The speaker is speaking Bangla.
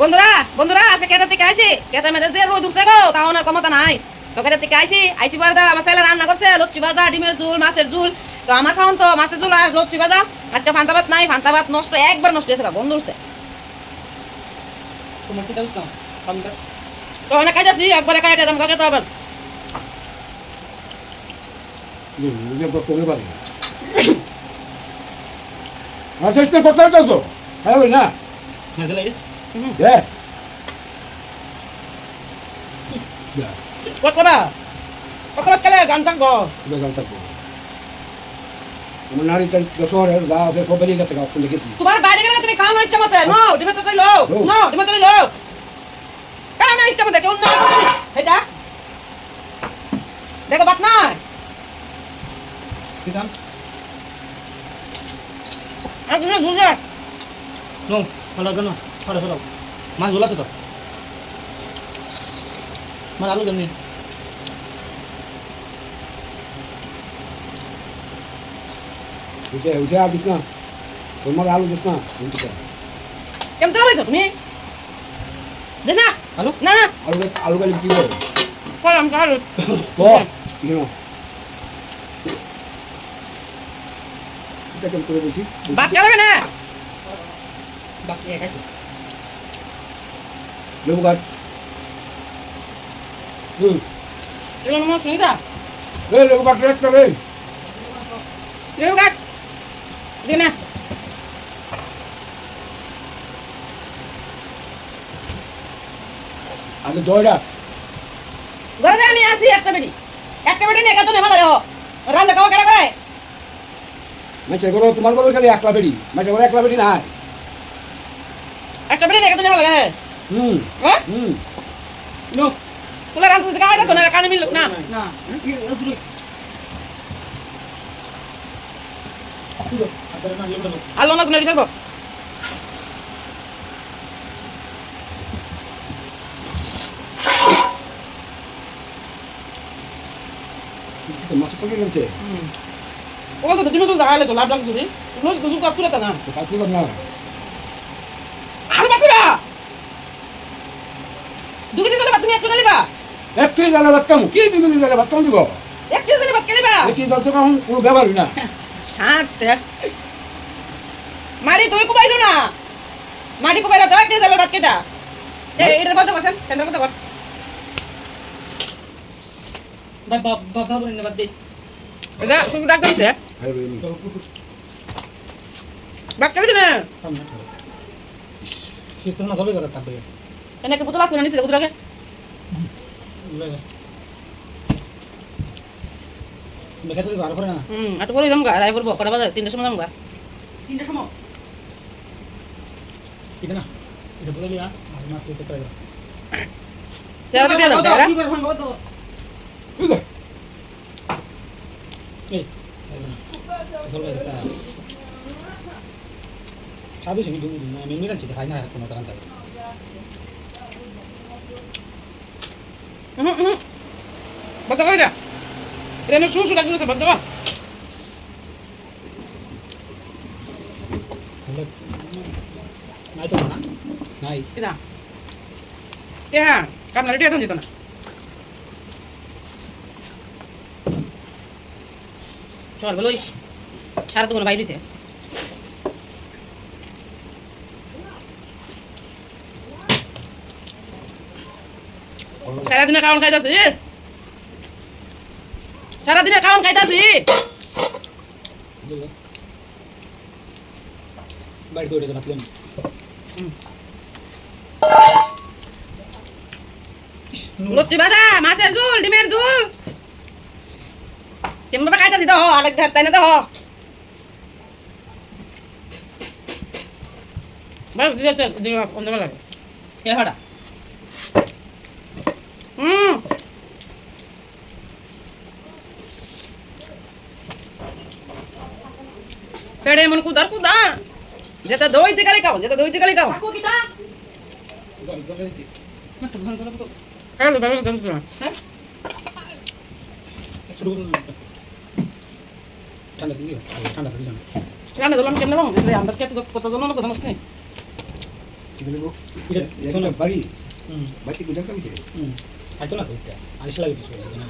বন্ধুরা বন্ধুরা আজকে কেটে থেকে আইছি। কেটে মেটে যে রোদ উঠতে গো তাও ক্ষমতা নাই। তো কেটে থেকে আইছি আইছি পরে দা আমার ছেলে রান্না করছে লচ্ছি ভাজা ডিমের ঝুল মাছের ঝুল। তো আমার খাওন তো মাছের ঝুল আর লচ্ছি ভাজা। আজকে ফান্তা ভাত নাই ফান্তা ভাত নষ্ট একবার নষ্ট হয়েছে বন্ধ উঠছে তো অনেক কাজ আছে একবারে কাজে দাম কাজে তো আবার তো। হ্যাঁ না। হ্যাঁ কত না কত খেলে গান থাকব আমার নারী শহরের গা আছে সব বেরিয়ে গেছে গা দেখেছি তোমার বাইরে গেলে তুমি খাওয়ানো ইচ্ছা মতো নো ডিমে তো লো No. নো ডিমে তো লো কারণ ইচ্ছা মতো কেউ না এটা দেখো বাত না কি দাম আর তুমি বুঝে নো ফলো কেন ফলো ফলো মাছ ঝোল আছে তো? মাছ আলু কেমনি উঠে উঠে আর দিস না তোমার আলু দিস না কেমন তো তুমি? দে না। আলু? না না। আলু আলু গালি কি করে। করলাম কাল ও কি? না এটা কেমন করে বেশি বাদ খাবে না? বাকি এক আছে লেবু কাট হুম আমার লেবু কাট লেবু কাট দে না আগে দয়রা আমি আসি একটা বেটি একটা বেটি নিয়ে কত নেবা দেখো। রান্না খাওয়া কেডা করে? করো তোমার করো খালি একলা বেড়ি। মাছের করো একলা বেড়ি নাই। একটা বেটি নিয়ে কত নেবা লাগে হুম। হ্যাঁ হুম। নো তোলা থেকে খাওয়া যাচ্ছে না কানে মিলুক না। না। আলো না কোনো বিচারবো? মাছ পকে গেছে ও তো তুমি তো দেখালে তো লাভ লাগছে রোজ গুজু না। কাজ না আর বাকিরা দুই দিন তুমি একটু গেলিবা এক কেজি জালে ভাত কামু কি দুই কেজি জালে ভাত কামু দিব? এক কেজি দিলে বাদ গেলিবা এক জাল তো কামু কোনো ব্যবহারই না। ছাড়ছে। মারি তুমি কুবাইছো না? মাটি কুবাইলা তো এক কেজি দিলে বাদ কেটা এই এটার কথা বলছেন সেন্টার কথা বল বাবা বাবা বলে না বাদ দে। এটা শুধু ডাক এমনি। বাদ কেটে না শীত না ধরে করে কাটবে এনে একটা বোতল আছে না নিচে বেকাতে বার করে না হুম আর তো বলি দাম গা রাই বলব কটা বাজে তিনটার সময় দাম গা তিনটার সময় এটা না এটা বলে লিয়া আর মাছ দিতে পারবে সেটা দিয়ে দাম তাই বুঝলে? এই ধরবে এটা সাধু সে মিটু আমি মিরান চিতে খাই না কোনো কারণ থাকে হুম হুম বাদ কই না এটা নে শুশু লাগছে বাদ দাও তাহলে নাই তো না নাই এটা হ্যাঁ কামনা রেডি এখন যেত না চল বলোই সারা তো কোনো বাইরে দিছে সারাদিনে খাওয়ান খাইতাছি? সারাদিনে খাওয়ান খাইতাছি? বাড়ি দৌড়ে রাখলাম লচ্ছি ভাজা মাছের ঝোল ডিমের ঝোল। কেমন খাইতাছি তো আরেক ধার তাই না দিয়েছে দিও লাগে। কে হাড়া হুম পেড়ে মন কুদার কুদা যেটা দইতে গালি খাও যেটা দইতে গালি খাও একটু ঘন চলে তো খালো ভালো দাম তো হ্যাঁ শুরু করুন ঠান্ডা দিও ঠান্ডা দিও রান্না দিলাম কেমনে বাং আমরা খেতে কত জন কথা মনে এটা শোনো। বাড়ি হুম বাড়িতে গুজা খাবিছে হুম খাইতো না তো আরিস লাগে কিছু না?